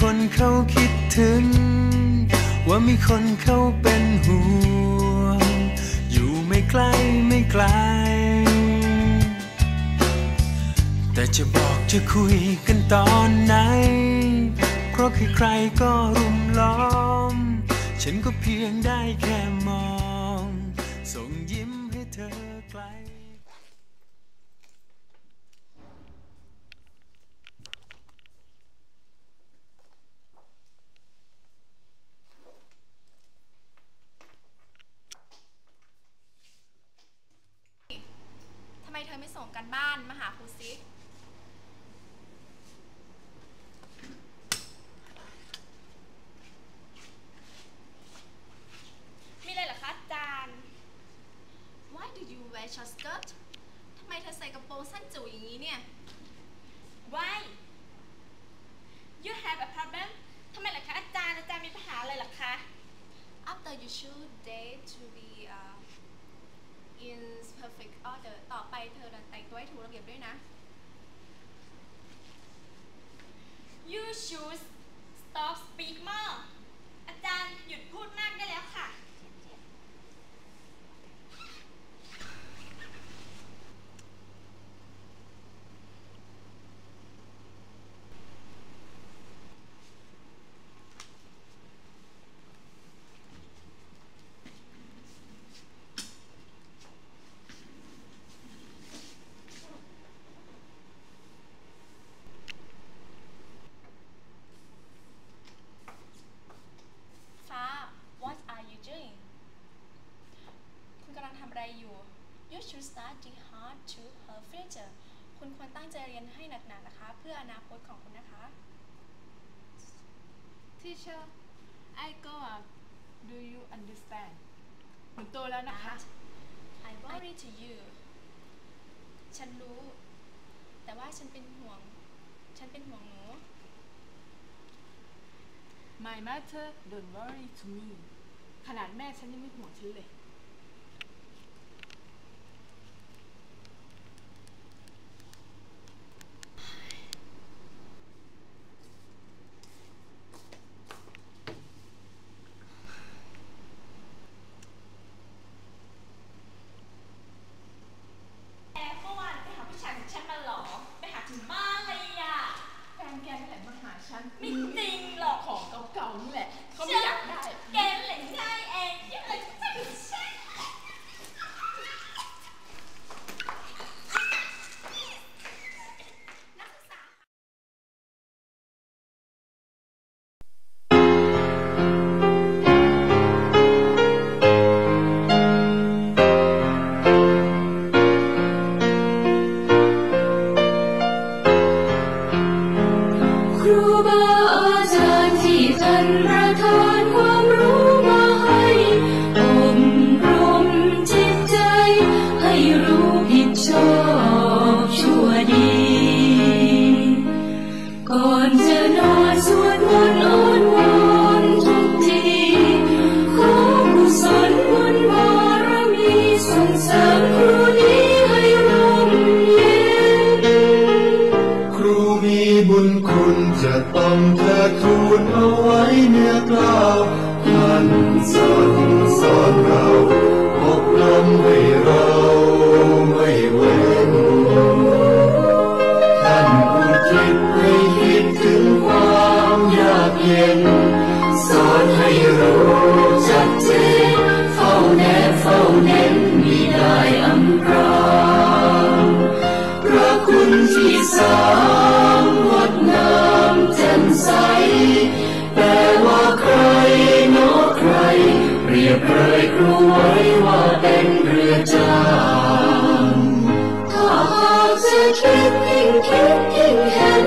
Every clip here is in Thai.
คนเขาคิดถึง ว่ามีคนเขาเป็นห่วง อยู่ไม่ไกล้ไม่ไกล แต่จะบอกจะคุยกันตอนไหน เพราะใครๆก็รุมล้อม ฉันก็เพียงได้แค่มอง ส่งยิ้มให้เธอไกล เธอไม่ส่งกันบ้านมาหาครูซิ มีอะไรเหรอคะอาจารย์ Why do you wear short skirt ทำไมเธอใส่กระโปรงสั้นจิ๋วอย่างนี้เนี่ย Why you have a problem ทำไมล่ะคะอาจารย์ อาจารย์มีปัญหาอะไรล่ะคะ After you should date to be uh, in perfect order ต่อไปเธอแต่งตัวให้ถูกระเบียบด้วยนะ You should stop speak more อาจารย์หยุดพูดมากได้แล้วค่ะ ฟ้า What are you doing คุณกำลังทำอะไรอยู่ You should study hard to her future คุณควรตั้ง ใจเรียนให้หนักๆนนะคะ เพื่ออนาคตของคุณนะคะ Teacher I go up Do you understand หนูโตแล้วนะคะ I worry to you ฉันรู้ แต่ว่าฉันเป็นห่วง ฉันเป็นห่วงหนู My mother don't worry to me ขนาดแม่ฉันยังไม่ห่วงฉันเลย ต้องเธอทูลเอาไว้เนื้อกล่าวท่านสอนสอนเราอบรมให้เราไม่เว้นท่านผู้คิดให้คิดถึงความยากเย็น สอนให้รู้จักเจนเฝ้าแนบเฝ้าเน้นมีได้อันตรางพระคุณที่สา and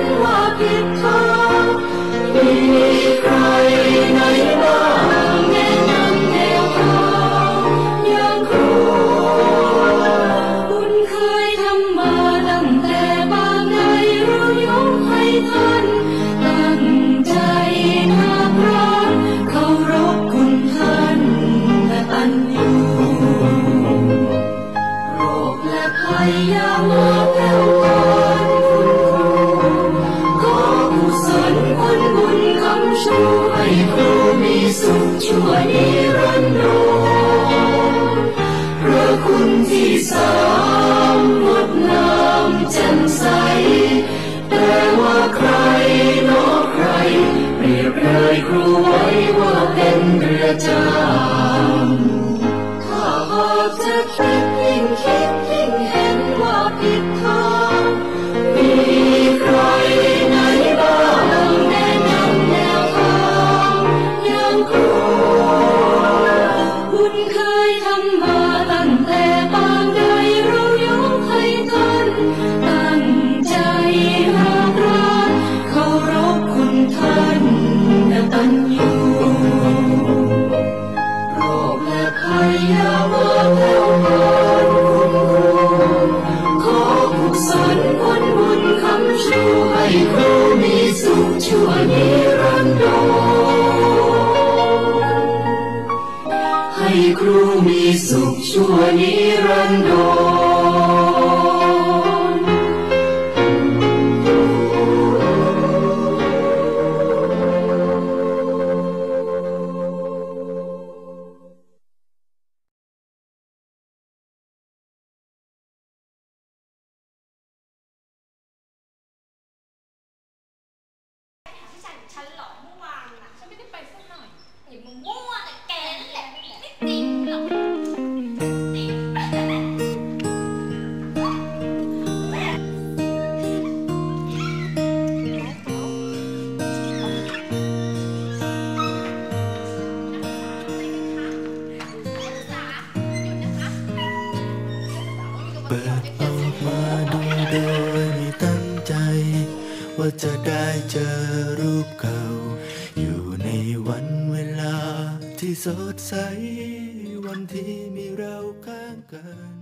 ให้ครูมีสุขชั่วนิรันดร์พระคุณที่สามงดงามแจ่มใส แต่ว่าใครนอกใคร เปรียบเลยครูไว้ว่าเป็นเรือจ้า ครูมีสุขชั่วนิรันดรชั้นหรอ เปิดออกมาดูโดยไม่ตั้งใจ ว่าจะได้เจอรูปเก่า อยู่ในวันเวลาที่สดใส วันที่มีเราข้างกัน